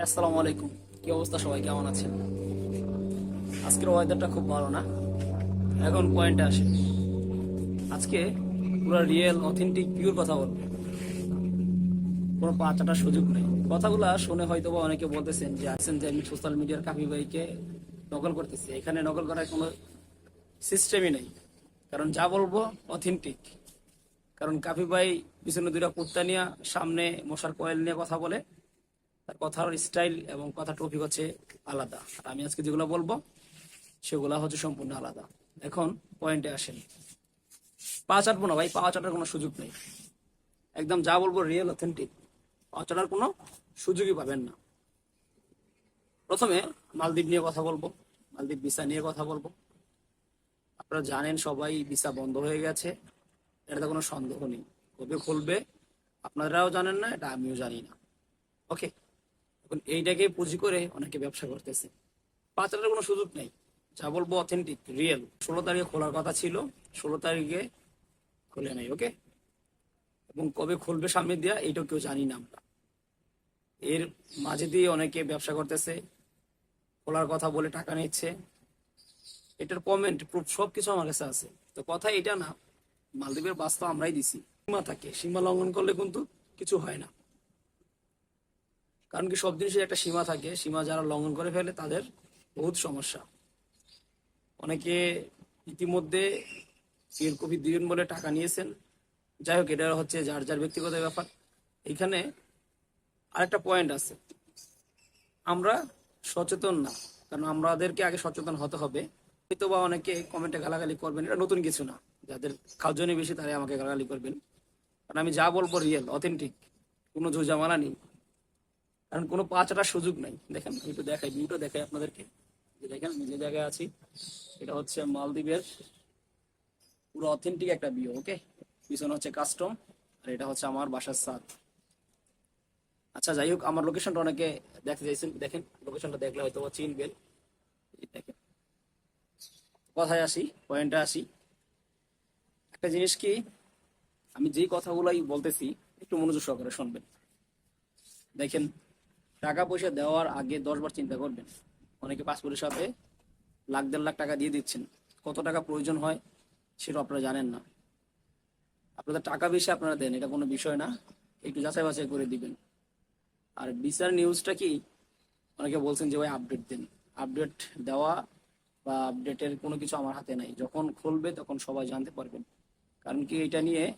আসসালামু আলাইকুম। কি অবস্থা সবাই? কেমন আছেন? আজকের ওয়েদারটা খুব ভালো না? এখন পয়েন্টে আসে। আজকে পুরো রিয়েল অথেন্টিক পিওর কথা বলব। কোনো পাঁচাটার সুযোগ নেই। কথাগুলা শুনে হয়তো বা অনেকে বলতেছেন যে, আছেন যে আমি সোশ্যাল মিডিয়ার কাপি ভাইকে নকল করতেছি। এখানে নকল করার কোনো সিস্টেমই নেই। কারণ যা বলব অথেন্টিক কারণ কাফি ভাই পিছনে দুইটা কুত্তা নিয়ে সামনে মশার কয়েল নিয়ে কথা বলে। তার কথার স্টাইল এবং কথা টপিক হচ্ছে আলাদা। আর আমি আজকে যেগুলো বলব, সেগুলা হচ্ছে সম্পূর্ণ আলাদা। এখন পয়েন্টে আসেন। পা চাটবো না ভাই পা চাটার কোনো সুযোগ নেই। একদম যা বলব রিয়েল অথেন্টিক পা চাটার কোনো সুযোগই পাবেন না। প্রথমে মালদ্বীপ নিয়ে কথা বলব, মালদ্বীপ ভিসা নিয়ে কথা বলব। আপনারা জানেন সবাই ভিসা বন্ধ হয়ে গেছে। এটাতে কোনো সন্দেহ নেই। কবে খুলবে, আপনারাও জানেন না, এটা আমিও জানি না। ওকে এখন এইটাকে পুঁজি করে অনেকে ব্যবসা করতেছে। পাঁচটার কোনো সুযোগ নেই। যা বলব অথেন্টিক রিয়েল ষোলো তারিখে খোলার কথা ছিল, ষোলো তারিখে খুলে নাই ওকে এবং কবে খুলবে সামনে দেওয়া এইটাও কেউ জানি না আমরা। এর মাঝে দিয়ে অনেকে ব্যবসা করতেছে, খোলার কথা বলে টাকা নিচ্ছে। এটার কমেন্ট প্রুফ সব কিছু আমার কাছে আছে। তো কথা এটা না, মালদ্বীপের বাস্তা আমরাই দিছি। সীমা থাকে, সীমা লঙ্ঘন করলে কিন্তু কিছু হয় না। কারণ কি সব জিনিসের একটা সীমা থাকে। সীমা যারা লঙ্ঘন করে ফেলে, তাদের বহুত সমস্যা। অনেকে ইতিমধ্যে পিএর কপি দিবেন বলে টাকা নিয়েছেন। যাই হোক, এটা হচ্ছে যার যার ব্যক্তিগত ব্যাপার। এখানে আরেকটা পয়েন্ট আছে। আমরা সচেতন না, কারণ আমাদেরকে আগে সচেতন হতে হবে। হয়তো বা অনেকে কমেন্টে গালাগালি করবেন, এটা নতুন কিছু না। যাদের খাওয়াজনে বেশি তারাই আমাকে গালাগালি করবেন। কারণ আমি যা বলব রিয়েল অথেন্টিক কোনো ঝুঁঝামালা নেই। কারণ কোনো পাঁচটার সুযোগ নাই। দেখেন, আমি একটু দেখাই ভিউটা দেখাই আপনাদেরকে। যে দেখেন, আমি যে জায়গায় আছি, এটা হচ্ছে মালদ্বীপের পুরো অথেন্টিক একটা ভিউ ওকে পিছনে হচ্ছে কাস্টম আর এটা হচ্ছে আমার বাসার সাদ আচ্ছা যাই হোক, আমার লোকেশনটা অনেকে দেখতে চাইছেন, দেখেন লোকেশনটা দেখলে হয়তো চিনবেন। দেখেন, কথায় আসি পয়েন্টে আসি। একটা জিনিস কি, আমি যেই কথাগুলাই বলতেছি, একটু মনোযোগ সহকারে শুনবেন। দেখেন টাকা পয়সা দেওয়ার আগে দশবার চিন্তা করবেন। অনেকে পাসপোর্টের সাথে লাখ দেড় লাখ টাকা দিয়ে দিচ্ছেন। কত টাকা প্রয়োজন হয় সেটা আপনারা জানেন না। আপনাদের টাকা বেশি আপনারা দেন, এটা কোনো বিষয় না। একটু যাচাই বাছাই করে দিবেন। আর বিচার নিউজটা কি? অনেকে বলছেন যে, ভাই আপডেট দেন। আপডেট দেওয়া বা আপডেটের কোনো কিছু আমার হাতে নাই। যখন খুলবে তখন সবাই জানতে পারবেন। কারণ কি, এটা নিয়ে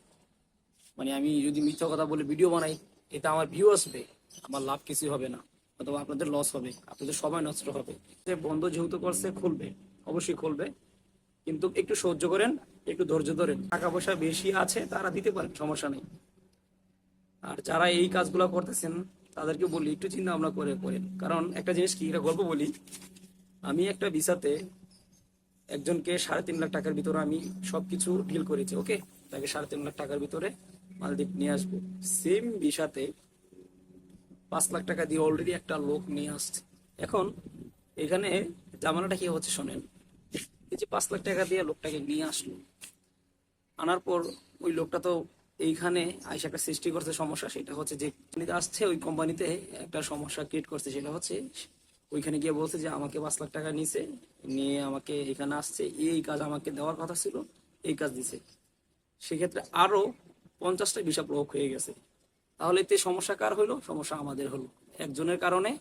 মানে আমি যদি মিথ্যা কথা বলে ভিডিও বানাই, এটা আমার ভিউ আসবে। আমার লাভ কিছু হবে না, অথবা আপনাদের লস হবে, আপনাদের সময় নষ্ট হবে। যে বন্ধ যেহেতু করছে, খুলবে, অবশ্যই খুলবে। কিন্তু একটু সহ্য করেন, একটু ধৈর্য ধরেন। টাকা পয়সা বেশি আছে, তারা দিতে পারেন সমস্যা নেই। আর যারা এই কাজগুলো করতেছেন, তাদেরকে বলি, একটু চিন্তা ভাবনা করে করেন। কারণ একটা জিনিস কি, একটা গল্প বলি। আমি একটা ভিসাতে একজনকে সাড়ে তিন লাখ টাকার ভিতরে আমি সবকিছু ডিল করেছি ওকে তাকে সাড়ে তিন লাখ টাকার ভিতরে মালদ্বীপ নিয়ে আসব। সেম ভিসাতে পাঁচ লাখ টাকা দিয়ে অলরেডি একটা লোক নিয়ে আসছে। এখন এখানে জামানাটা কি হচ্ছে শোনেন, এই যে পাঁচ লাখ টাকা দিয়ে লোকটাকে নিয়ে আসলো, আনার পর ওই লোকটা তো এইখানে আইসা একটা সৃষ্টি করছে সমস্যা, সেটা হচ্ছে যে আসছে, ওই কোম্পানিতে একটা সমস্যা ক্রিয়েট করছে, সেটা হচ্ছে ওইখানে গিয়ে বলছে যে আমাকে পাঁচ লাখ টাকা নিছে, নিয়ে আমাকে এখানে আসছে, এই কাজ আমাকে দেওয়ার কথা ছিল, এই কাজ দিছে। সেক্ষেত্রে আরও পঞ্চাশটা ভিসা প্রয়োগ হয়ে গেছে। তাহলে এতে সমস্যা কার হইল? সমস্যা আমাদের হলো। একজনের কারণে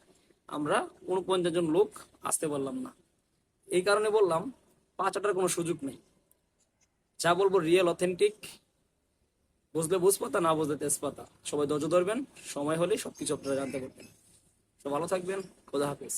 আমরা উনপঞ্চাশ জন লোক আসতে পারলাম না। এই কারণে বললাম পাঁচটার কোনো সুযোগ নেই। যা বলব রিয়েল অথেন্টিক বুঝলে বুঝপাতা, না বুঝলে তেজপাতা। সবাই ধৈর্য ধরবেন, সময় হলে সবকিছু আপনারা জানতে পারবেন। তো ভালো থাকবেন, খোদা হাফিজ।